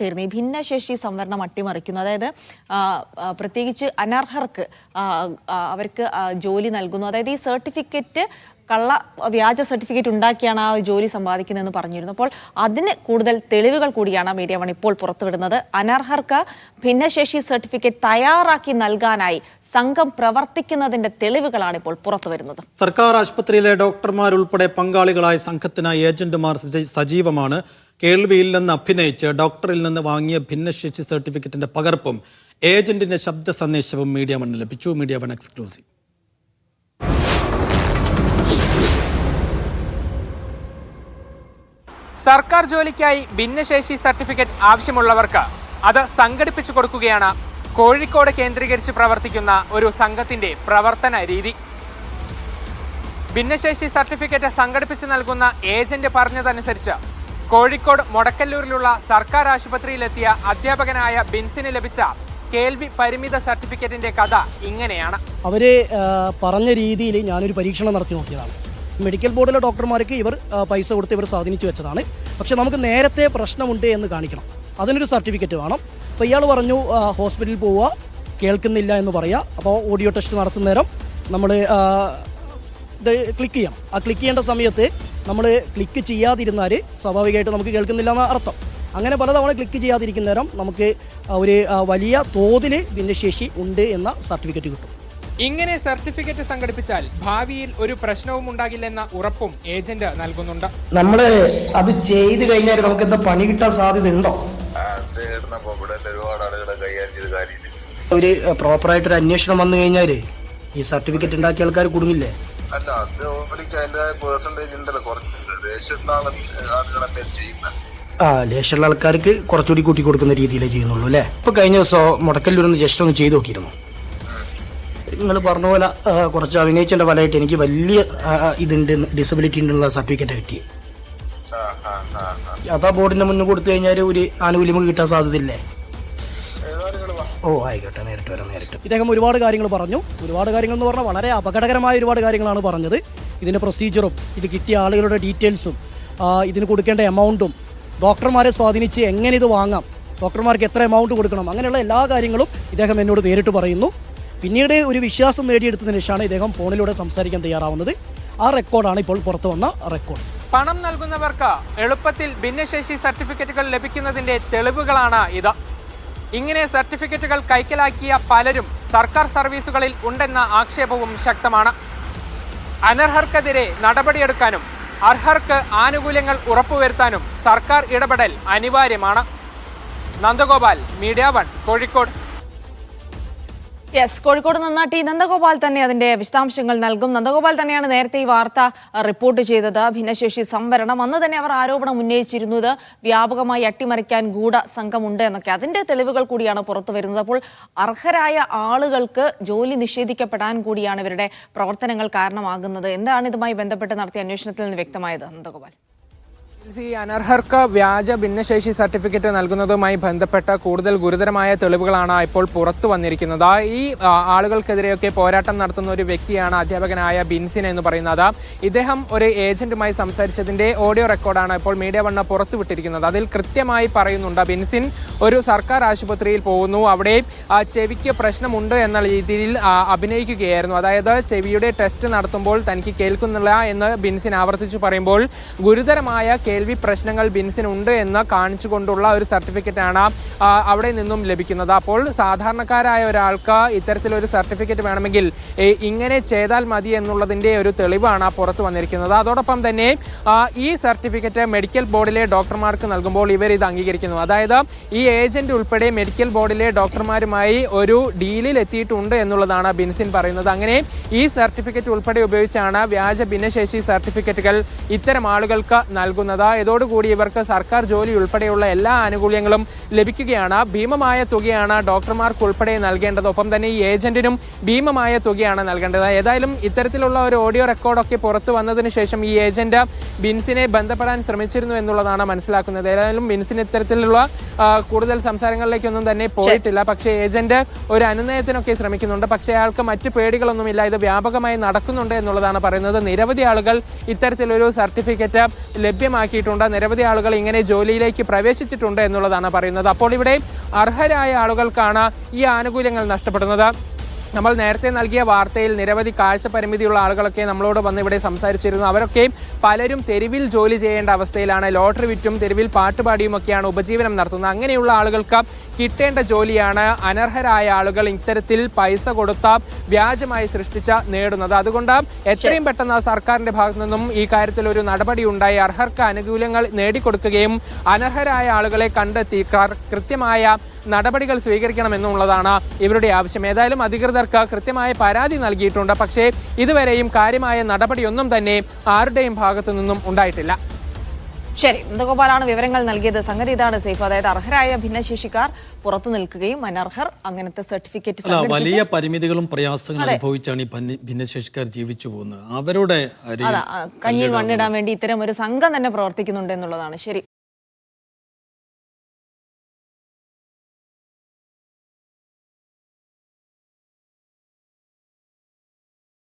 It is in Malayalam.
തീർന്നു. ഈ ഭിന്നശേഷി സംവരണം അട്ടിമറിക്കുന്നു. അതായത് പ്രത്യേകിച്ച് അനർഹർക്ക് അവർക്ക് ജോലി നൽകുന്നു. അതായത് ഈ സർട്ടിഫിക്കറ്റ് കള്ള വ്യാജ സർട്ടിഫിക്കറ്റ് ഉണ്ടാക്കിയാണ് ആ ജോലി സമ്പാദിക്കുന്നതെന്ന് പറഞ്ഞിരുന്നു. അപ്പോൾ അതിന് കൂടുതൽ തെളിവുകൾ കൂടിയാണ് മീഡിയ വൺ ഇപ്പോൾ പുറത്തുവിടുന്നത്. അനർഹർക്ക് ഭിന്നശേഷി സർട്ടിഫിക്കറ്റ് തയ്യാറാക്കി നൽകാനായി സംഘം പ്രവർത്തിക്കുന്നതിന്റെ തെളിവുകളാണ് ഇപ്പോൾ പുറത്തുവരുന്നത്. സർക്കാർ ആശുപത്രിയിലെ ഡോക്ടർമാരുൾപ്പെടെ പങ്കാളികളായ സംഘത്തിനായി ഏജന്റുമാർ സജീവമാണ്. കേൾവിയിൽ നിന്ന് അഭിനയിച്ച് ഡോക്ടറിൽ നിന്ന് വാങ്ങിയ ഭിന്നശേഷി സർട്ടിഫിക്കറ്റിന്റെ പകർപ്പും ഏജന്റിന്റെ ശബ്ദ സന്ദേശവും മീഡിയ വൺ ലഭിച്ചു. Media One exclusive. സർക്കാർ ജോലിക്കായി ഭിന്നശേഷി സർട്ടിഫിക്കറ്റ് ആവശ്യമുള്ളവർക്ക് അത് സംഘടിപ്പിച്ചു കൊടുക്കുകയാണ് കോഴിക്കോട് കേന്ദ്രീകരിച്ച് പ്രവർത്തിക്കുന്ന ഒരു സംഘത്തിന്റെ പ്രവർത്തന രീതി. ഭിന്നശേഷി സർട്ടിഫിക്കറ്റ് സംഘടിപ്പിച്ച് നൽകുന്ന ഏജന്റ് പറഞ്ഞതനുസരിച്ച് കോഴിക്കോട് മൊടക്കല്ലൂരിലുള്ള സർക്കാർ ആശുപത്രിയിലെത്തിയ അധ്യാപകനായ ബിൻസിന് ലഭിച്ച കേൾവി പരിമിത സർട്ടിഫിക്കറ്റിന്റെ കഥ ഇങ്ങനെയാണ്. അവർ പറഞ്ഞ രീതിയിൽ ഞാനൊരു പരീക്ഷണം നടത്തി നോക്കിയതാണ്. മെഡിക്കൽ ബോർഡിലെ ഡോക്ടർമാർക്ക് ഇവർ പൈസ കൊടുത്ത് ഇവർ സ്വാധീനിച്ചു വെച്ചതാണ്. പക്ഷെ നമുക്ക് നേരത്തെ പ്രശ്നമുണ്ട് എന്ന് കാണിക്കണം. അതിനൊരു സർട്ടിഫിക്കറ്റ് വേണം. അപ്പോൾ ഇയാൾ പറഞ്ഞു ഹോസ്പിറ്റലിൽ പോവുക കേൾക്കുന്നില്ല എന്ന് പറയുക അപ്പോൾ ഓഡിയോ ടെസ്റ്റ് നടത്തുന്ന നേരം നമ്മൾ ഇത് ക്ലിക്ക് ചെയ്യാം. ആ ക്ലിക്ക് ചെയ്യേണ്ട സമയത്ത് നമ്മൾ ക്ലിക്ക് ചെയ്യാതിരുന്നാൽ സ്വാഭാവികമായിട്ട് നമുക്ക് കേൾക്കുന്നില്ല എന്ന അർത്ഥം. അങ്ങനെ പലതവണ ക്ലിക്ക് ചെയ്യാതിരിക്കുന്ന നേരം നമുക്ക് ഒരു വലിയ തോതിൽ ഭിന്നശേഷി ഉണ്ട് എന്ന സർട്ടിഫിക്കറ്റ് കിട്ടും. ഇങ്ങനെ സർട്ടിഫിക്കറ്റ് സംഘടിപ്പിച്ചാൽ ഭാവിയിൽ ഒരു പ്രശ്നവും ഉണ്ടാകില്ലെന്ന ഉറപ്പും ഏജന്റ് നൽകുന്നുണ്ട്. നമ്മൾ അത് ചെയ്തു കഴിഞ്ഞാൽ നമുക്ക് എന്താ പണി കിട്ടാൻ സാധ്യത ഉണ്ടോ ഒരു പ്രോപ്പറായിട്ടൊരു അന്വേഷണം വന്നു കഴിഞ്ഞാൽ ഈ സർട്ടിഫിക്കറ്റ് ഉണ്ടാക്കിയ ആൾക്കാർ കുടുങ്ങില്ലേ അല്ല അത് ഓർക്ക് അതിന്റേതായ പേഴ്സന്റേജ് ഉണ്ടല്ലോ കുറച്ച് ദേശത്തുള്ള ആളുകളൊക്കെ ചെയ്യുന്നത് ആ ലേശമുള്ള ആൾക്കാർക്ക് കുറച്ചുകൂടി കൂട്ടി കൊടുക്കുന്ന രീതിയിലേ ചെയ്യുന്നുള്ളൂ അല്ലേ? ഇപ്പൊ കഴിഞ്ഞ ദിവസം മുടക്കല്ലൂരൊന്ന് ജസ്റ്റ് ഒന്ന് ചെയ്തു നോക്കിയിരുന്നു. നിങ്ങൾ പറഞ്ഞ പോലെ കുറച്ച് അഭിനയിച്ചതിന്റെ ഫലമായിട്ട് എനിക്ക് വലിയ ഇതുണ്ട് ഡിസബിലിറ്റി ഉള്ള സർട്ടിഫിക്കറ്റ് കിട്ടി. അപ്പൊ ബോർഡിന്റെ മുന്നിൽ കൊടുത്തു കഴിഞ്ഞാൽ ഒരു ആനുകൂല്യം കിട്ടാൻ സാധ്യതയില്ലേ? ഓ ആയിക്കോട്ടെ നേരിട്ട് വരാം നേരിട്ട് ഇദ്ദേഹം ഒരുപാട് കാര്യങ്ങൾ പറഞ്ഞു. ഒരുപാട് കാര്യങ്ങൾ എന്ന് പറഞ്ഞാൽ വളരെ അപകടകരമായ ഒരുപാട് കാര്യങ്ങളാണ് പറഞ്ഞത്. ഇതിന്റെ പ്രൊസീജിയറും ഇത് കിട്ടിയ ആളുകളുടെ ഡീറ്റെയിൽസും ഇതിന് കൊടുക്കേണ്ട എമൗണ്ടും ഡോക്ടർമാരെ സ്വാധീനിച്ച് എങ്ങനെ ഇത് വാങ്ങാം ഡോക്ടർമാർക്ക് എത്ര എമൗണ്ട് കൊടുക്കണം അങ്ങനെയുള്ള എല്ലാ കാര്യങ്ങളും ഇദ്ദേഹം എന്നോട് നേരിട്ട് പറയുന്നു. പിന്നീട് ഒരു വിശ്വാസം നേടിയെടുത്തതിന് ശേഷമാണ് ഇദ്ദേഹം ഫോണിലൂടെ സംസാരിക്കാൻ തയ്യാറാവുന്നത്. ആ റെക്കോർഡാണ് ഇപ്പോൾ പുറത്തു വന്ന റെക്കോർഡ് പണം നൽകുന്നവർക്ക് എളുപ്പത്തിൽ ഭിന്നശേഷി സർട്ടിഫിക്കറ്റുകൾ ലഭിക്കുന്നതിന്റെ തെളിവുകളാണ് ഇത്. ഇങ്ങനെ സർട്ടിഫിക്കറ്റുകൾ കൈക്കലാക്കിയ പലരും സർക്കാർ സർവീസുകളിൽ ഉണ്ടെന്ന ആക്ഷേപവും ശക്തമാണ്. അനർഹർക്കെതിരെ നടപടിയെടുക്കാനും അർഹർക്ക് ആനുകൂല്യങ്ങൾ ഉറപ്പുവരുത്താനും സർക്കാർ ഇടപെടൽ അനിവാര്യമാണ്. Nandagopal Media One Kozhikode. Yes Kozhikode നിന്ന് ടി നന്ദഗോപാൽ തന്നെ അതിന്റെ വിശദാംശങ്ങൾ നൽകും. നന്ദഗോപാൽ തന്നെയാണ് നേരത്തെ ഈ വാർത്ത റിപ്പോർട്ട് ചെയ്തത്. ഭിന്നശേഷി സംവരണം. അന്ന് തന്നെ അവർ ആരോപണം ഉന്നയിച്ചിരുന്നത് വ്യാപകമായി അട്ടിമറിക്കാൻ ഗൂഢ സംഘമുണ്ട് എന്നൊക്കെ. അതിന്റെ തെളിവുകൾ കൂടിയാണ് പുറത്തു വരുന്നത്. അപ്പോൾ അർഹരായ ആളുകൾക്ക് ജോലി നിഷേധിക്കപ്പെടാൻ കൂടിയാണ് ഇവരുടെ പ്രവർത്തനങ്ങൾ കാരണമാകുന്നത്. എന്താണ് ഇതുമായി ബന്ധപ്പെട്ട് നടത്തിയ അന്വേഷണത്തിൽ നിന്ന് വ്യക്തമായത് നന്ദഗോപാൽ? ഈ അനർഹർക്ക് വ്യാജ ഭിന്നശേഷി സർട്ടിഫിക്കറ്റ് നൽകുന്നതുമായി ബന്ധപ്പെട്ട കൂടുതൽ ഗുരുതരമായ തെളിവുകളാണ് ഇപ്പോൾ പുറത്തു വന്നിരിക്കുന്നത്. ഈ ആളുകൾക്കെതിരെയൊക്കെ പോരാട്ടം നടത്തുന്ന ഒരു വ്യക്തിയാണ് അധ്യാപകനായ ബിൻസിൻ എന്ന് പറയുന്നത്. ഇദ്ദേഹം ഒരു ഏജന്റുമായി സംസാരിച്ചതിന്റെ ഓഡിയോ റെക്കോർഡാണ് ഇപ്പോൾ മീഡിയ വണ്ണ പുറത്തുവിട്ടിരിക്കുന്നത് അതിൽ കൃത്യമായി പറയുന്നുണ്ട് ബിൻസിൻ ഒരു സർക്കാർ ആശുപത്രിയിൽ പോകുന്നു അവിടെ ചെവിക്ക് പ്രശ്നമുണ്ട് എന്ന രീതിയിൽ അഭിനയിക്കുകയായിരുന്നു. അതായത് ചെവിയുടെ ടെസ്റ്റ് നടത്തുമ്പോൾ തനിക്ക് കേൾക്കുന്നില്ല എന്ന് ബിൻസിൻ ആവർത്തിച്ചു പറയുമ്പോൾ ഗുരുതരമായ കേൾവി പ്രശ്നങ്ങൾ ബിൻസിനുണ്ട് എന്ന് കാണിച്ചുകൊണ്ടുള്ള ഒരു സർട്ടിഫിക്കറ്റാണ് അവിടെ നിന്നും ലഭിക്കുന്നത്. അപ്പോൾ സാധാരണക്കാരായ ഒരാൾക്ക് ഇത്തരത്തിലൊരു സർട്ടിഫിക്കറ്റ് വേണമെങ്കിൽ ഇങ്ങനെ ചെയ്താൽ മതി എന്നുള്ളതിന്റെ ഒരു തെളിവാണ് പുറത്തു വന്നിരിക്കുന്നത്. അതോടൊപ്പം തന്നെ ഈ സർട്ടിഫിക്കറ്റ് മെഡിക്കൽ ബോർഡിലെ ഡോക്ടർമാർക്ക് നൽകുമ്പോൾ ഇവർ ഇത് അംഗീകരിക്കുന്നു. അതായത് ഈ ഏജന്റ് ഉൾപ്പെടെ മെഡിക്കൽ ബോർഡിലെ ഡോക്ടർമാരുമായി ഒരു ഡീലിൽ എത്തിയിട്ടുണ്ട് എന്നുള്ളതാണ് ബിൻസിൻ പറയുന്നത്. അങ്ങനെ ഈ സർട്ടിഫിക്കറ്റ് ഉൾപ്പെടെ ഉപയോഗിച്ചാണ് വ്യാജ ഭിന്നശേഷി സർട്ടിഫിക്കറ്റുകൾ ഇത്തരം ആളുകൾക്ക് നൽകുന്നത്. ഇതോടുകൂടി ഇവർക്ക് സർക്കാർ ജോലി ഉൾപ്പെടെയുള്ള എല്ലാ ആനുകൂല്യങ്ങളും ലഭിക്കുകയാണ്. ഭീമമായ തുകയാണ് ഡോക്ടർമാർക്ക് ഉൾപ്പെടെ നൽകേണ്ടത്. ഒപ്പം തന്നെ ഈ ഏജന്റിനും ഭീമമായ തുകയാണ് നൽകേണ്ടത്. ഏതായാലും ഇത്തരത്തിലുള്ള ഒരു ഓഡിയോ റെക്കോർഡൊക്കെ പുറത്തു വന്നതിന് ശേഷം ഈ ഏജന്റ് ബിൻസിനെ ബന്ധപ്പെടാൻ ശ്രമിച്ചിരുന്നു എന്നുള്ളതാണ് മനസ്സിലാക്കുന്നത്. ഏതായാലും ബിൻസിന് ഇത്തരത്തിലുള്ള കൂടുതൽ സംസാരങ്ങളിലേക്കൊന്നും തന്നെ പോയിട്ടില്ല. പക്ഷേ ഏജന്റ് ഒരു അനുനയത്തിനൊക്കെ ശ്രമിക്കുന്നുണ്ട്. പക്ഷേ അയാൾക്ക് മറ്റു പേടികളൊന്നുമില്ല. ഇത് വ്യാപകമായി നടക്കുന്നുണ്ട് എന്നുള്ളതാണ് പറയുന്നത്. നിരവധി ആളുകൾ ഇത്തരത്തിലൊരു സർട്ടിഫിക്കറ്റ് ലഭ്യമാക്കി ലഭ്യമാക്കിയിട്ടുണ്ട് നിരവധി ആളുകൾ ഇങ്ങനെ ജോലിയിലേക്ക് പ്രവേശിച്ചിട്ടുണ്ട് എന്നുള്ളതാണ് പറയുന്നത്. അപ്പോൾ ഇവിടെ അർഹരായ ആളുകൾക്കാണ് ഈ ആനുകൂല്യങ്ങൾ നഷ്ടപ്പെടുന്നത്. നമ്മൾ നേരത്തെ നൽകിയ വാർത്തയിൽ നിരവധി കാഴ്ച പരിമിതിയുള്ള ആളുകളൊക്കെ നമ്മളോട് വന്ന് ഇവിടെ സംസാരിച്ചിരുന്നു. അവരൊക്കെയും പലരും തെരുവിൽ ജോലി ചെയ്യേണ്ട അവസ്ഥയിലാണ്. ലോട്ടറി വിറ്റും തെരുവിൽ പാട്ടുപാടിയുമൊക്കെയാണ് ഉപജീവനം നടത്തുന്നത്. അങ്ങനെയുള്ള ആളുകൾക്ക് കിട്ടേണ്ട ജോലിയാണ് അനർഹരായ ആളുകൾ ഇത്തരത്തിൽ പൈസ കൊടുത്ത വ്യാജമായി സൃഷ്ടിച്ച നേടുന്നത്. അതുകൊണ്ട് എത്രയും പെട്ടെന്ന് സർക്കാരിന്റെ ഭാഗത്തു നിന്നും ഈ കാര്യത്തിൽ ഒരു നടപടി ഉണ്ടായി. അർഹർക്ക് ആനുകൂല്യങ്ങൾ നേടിക്കൊടുക്കുകയും അനർഹരായ ആളുകളെ കണ്ടെത്തി കൃത്യമായ നടപടികൾ സ്വീകരിക്കണമെന്നുള്ളതാണ് ഇവരുടെ ആവശ്യം. ഏതായാലും അധികൃതർക്ക് കൃത്യമായ പരാതി നൽകിയിട്ടുണ്ട്. പക്ഷേ ഇതുവരെയും കാര്യമായ നടപടിയൊന്നും തന്നെ ആരുടെയും ഭാഗത്തു നിന്നും ഉണ്ടായിട്ടില്ല. ശരി നന്ദഗോപാലാണ് വിവരങ്ങൾ നൽകിയത്. സംഗതി ഇതാണ് സേഫ്. അതായത് അർഹരായ ഭിന്നശേഷിക്കാർ പുറത്തു നിൽക്കുകയും അനർഹർ അങ്ങനത്തെ സർട്ടിഫിക്കറ്റ് വലിയ പരിമിതികളും പ്രയാസങ്ങളും അനുഭവിച്ചാണ് ഈ ഭിന്നശേഷിക്കാർ ജീവിച്ചു പോകുന്നത്. അവരുടെ കഞ്ഞിയിൽ മണ്ണിടാൻ വേണ്ടി ഇത്തരം ഒരു സംഘം തന്നെ പ്രവർത്തിക്കുന്നുണ്ട് എന്നുള്ളതാണ്. ശരി.